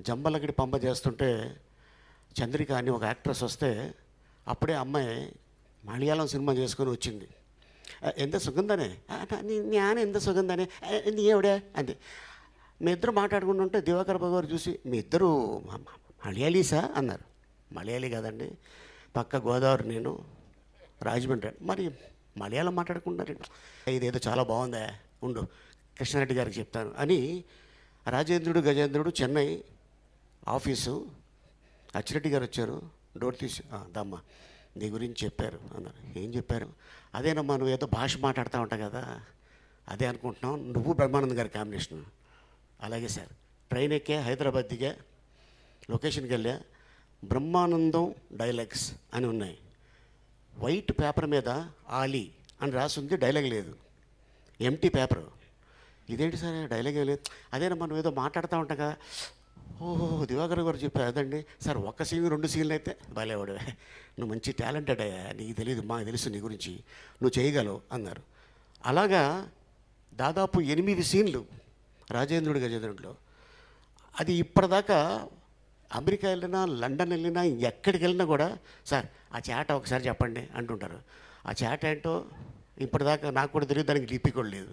జంబలగిడి పంప చేస్తుంటే చంద్రిక అని ఒక యాక్ట్రెస్ వస్తే అప్పుడే అమ్మాయి మలయాళం సినిమా చేసుకొని వచ్చింది. ఎంత సుగంధనే? నేను ఎంత సుగంధనే? నీ ఎవడే? అంతే మీ ఇద్దరు మాట్లాడుకుంటుంటే దివాకర్ గారు చూసి మీ ఇద్దరు మలయాళీసా? అన్నారు. మలయాళీ కదండి. పక్క గోదావరి నేను రాజమండ్రి మరి మలయాళం మాట్లాడుకుంటున్నారు ఇదేదో చాలా బాగుందా? ఉండు కృష్ణారెడ్డి గారికి చెప్తాను. అని రాజేంద్రుడు గజేంద్రుడు చెన్నై ఆఫీసు. అచ్చిరెడ్డి గారు వచ్చారు. డోర్ తీసి దమ్మ దమ్మా నీ గురించి చెప్పారు అన్నారు. ఏం చెప్పారు? అదేనమ్మా నువ్వు ఏదో భాష మాట్లాడుతూ ఉంటావు కదా. అదే అనుకుంటున్నాం నువ్వు బ్రహ్మానంద్ గారి కాంబినేషన్. అలాగే సార్. ట్రైన్ ఎక్కే హైదరాబాద్ దిగా లొకేషన్కి వెళ్ళా బ్రహ్మానందం డైలాగ్స్ అని ఉన్నాయి. వైట్ పేపర్ మీద ఆలీ అని రాసి ఉంది డైలాగ్ లేదు. Empty paper. ఇదేంటి సార్? డైలాగ్ లేదు. అదేనమ్మా నువ్వు ఏదో మాట్లాడుతూ ఉంటా కదా. ఓహో దివాకర్ గారు చెప్పారు అదండి. సార్ ఒక్క సీన్ రెండు సీన్లు అయితే బాలేవాడువే నువ్వు మంచి టాలెంటెడ్ అయ్యా నీకు తెలియదు మాకు తెలుసు నీ గురించి. నువ్వు చేయగలవు అన్నారు. అలాగా దాదాపు ఎనిమిది సీన్లు రాజేంద్రుడి గజేంద్రుడిలో. అది ఇప్పటిదాకా అమెరికా వెళ్ళినా లండన్ వెళ్ళినా ఎక్కడికి వెళ్ళినా కూడా సార్ ఆ చాట ఒకసారి చెప్పండి అంటుంటారు. ఆ చాట ఏంటో ఇప్పటిదాకా నాకు కూడా తెలియదు దానికి లిపి కూడా లేదు.